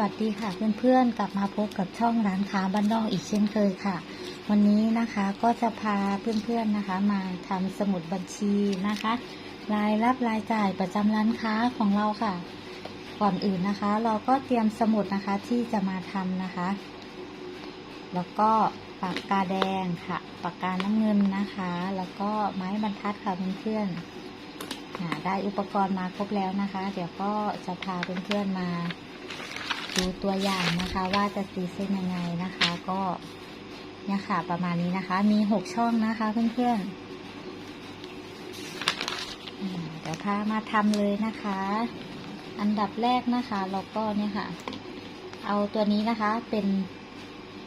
วัสดีค่ะเพื่อนๆ กลับมาพบกับช่องร้านค้าบ้านนอกอีกเช่นเคยค่ะ วันนี้นะคะก็จะพาเพื่อนๆนะคะมาทำสมุดบัญชีนะคะ รายรับรายจ่ายประจำร้านค้าของเราค่ะ ก่อนอื่นนะคะ เราก็เตรียมสมุดนะคะที่จะมาทำนะคะ แล้วก็ปากกาแดงค่ะ ปากกาน้ำเงินนะคะ แล้วก็ไม้บรรทัดค่ะเพื่อนๆอ่าได้อุปกรณ์มาครบแล้วนะคะ เดี๋ยวก็จะพาเพื่อนๆมา ดูตัวอย่างนะคะว่าจะตีเส้นยังไงนะคะ ก็เนี่ยค่ะประมาณนี้นะคะ มีหกช่องนะคะเพื่อนๆเดี๋ยวพามาทำเลยนะคะ อันดับแรกนะคะเราก็เนี่ยค่ะ เอาตัวนี้นะคะเป็น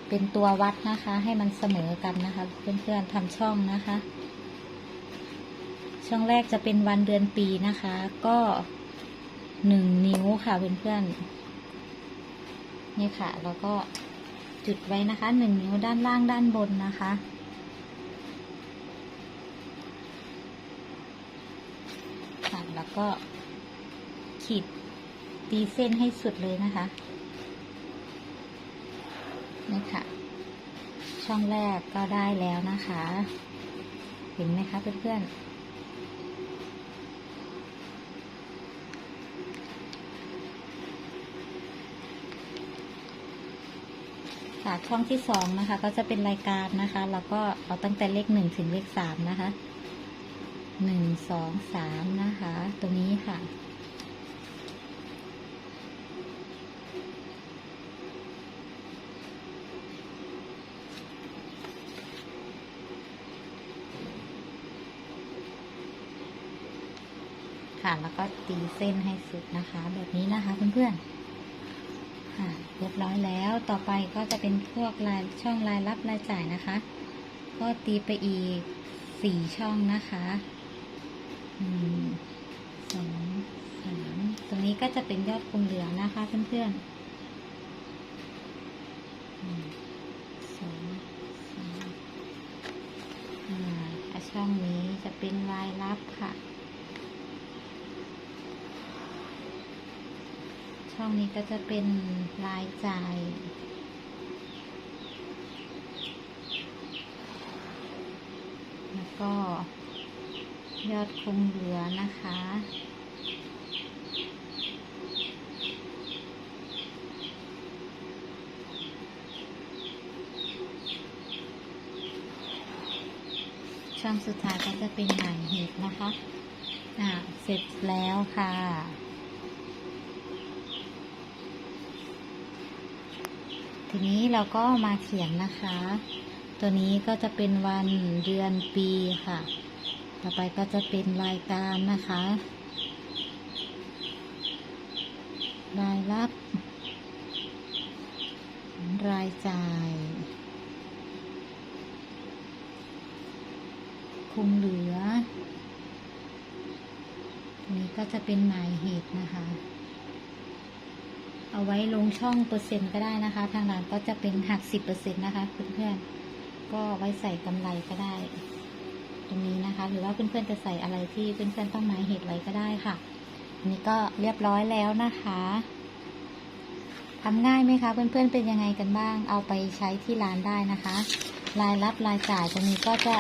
เป็นตัววัดนะคะ ให้มันเสมอกันนะคะ เพื่อนๆทำช่องนะคะ ช่องแรกจะเป็นวันเดือนปีนะคะ ก็หนึ่งนิ้วค่ะเพื่อนๆ นี่ค่ะ แล้วก็จุดไว้นะคะหนึ่งนิ้วด้านล่างด้านบนนะคะ ค่ะ แล้วก็ขีดตีเส้นให้สุดเลยนะคะ นี่ค่ะ ช่องแรกก็ได้แล้วนะคะ เห็นไหมคะเพื่อนๆ ค่ะ ช่องที่สองนะคะ ก็จะเป็นรายการนะคะ แล้วก็เอาตั้งแต่เลขหนึ่งถึงเลขสามนะคะหนึ่งสองสามนะคะ ตรงนี้ค่ะ ค่ะ แล้วก็ตีเส้นให้สุดนะคะ แบบนี้นะคะเพื่อนๆ ค่ะเรียบร้อยแล้วต่อไปก็จะเป็นพวกรายช่องรายรับรายจ่ายนะคะ ก็ตีไปอีกสี่ช่องนะคะหนึ่งสองสามตรงนี้ก็จะเป็นยอดคงเหลืองนะคะเพื่อนๆหนึ่งสองสามอ่าช่องนี้จะเป็นรายรับค่ะ ช่องนี้ก็จะเป็นรายจ่ายแล้วก็ยอดคงเหลือนะคะ ช่องสุดท้ายก็จะเป็นหมายเหตุนะคะ อ่า เสร็จแล้วค่ะ ทีนี้เราก็มาเขียนนะคะ ตัวนี้ก็จะเป็นวันเดือนปีค่ะ ต่อไปก็จะเป็นรายการนะคะ รายรับ รายจ่าย คงเหลือ นี้ก็จะเป็นหมายเหตุนะคะ เอาไว้ลงช่องเปอร์เซ็นต์ก็ได้นะคะ ทางร้านก็จะเป็นหักสิบเปอร์เซ็นต์นะคะเพื่อนๆก็ไว้ใส่กำไรก็ได้ ตรงนี้นะคะ หรือว่าเพื่อนๆจะใส่อะไรที่เพื่อนๆต้องหมายเหตุไว้ก็ได้ค่ะอันนี้ก็เรียบร้อยแล้วนะคะทำง่ายไหมคะเพื่อนๆเป็นยังไงกันบ้าง เอาไปใช้ที่ร้านได้นะคะ รายรับรายจ่ายตรงนี้ก็จะ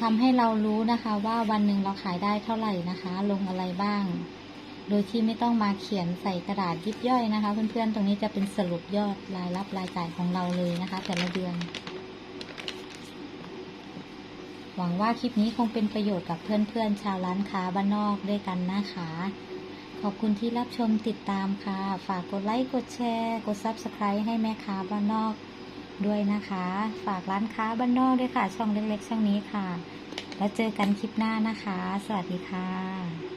ทำให้เรารู้นะคะ ว่าวันหนึ่งเราขายได้เท่าไหร่นะคะ ลงอะไรบ้าง โดยที่ไม่ต้องมาเขียนใส่กระดาษยิบย่อยนะคะ เพื่อนๆ ตรงนี้จะเป็นสรุปยอดรายรับรายจ่ายของเราเลยนะคะ แต่ละเดือน หวังว่าคลิปนี้คงเป็นประโยชน์กับเพื่อนๆ ชาวร้านค้าบ้านนอกด้วยกันนะคะ ขอบคุณที่รับชมติดตามค่ะ ฝากกดไลค์กดแชร์กด Subscribe ให้แม่ค้าบ้านนอกด้วยนะคะ ฝากร้านค้าบ้านนอกด้วยค่ะ ช่องเล็กๆ ช่องนี้ค่ะ แล้วเจอกันคลิปหน้านะคะ สวัสดีค่ะ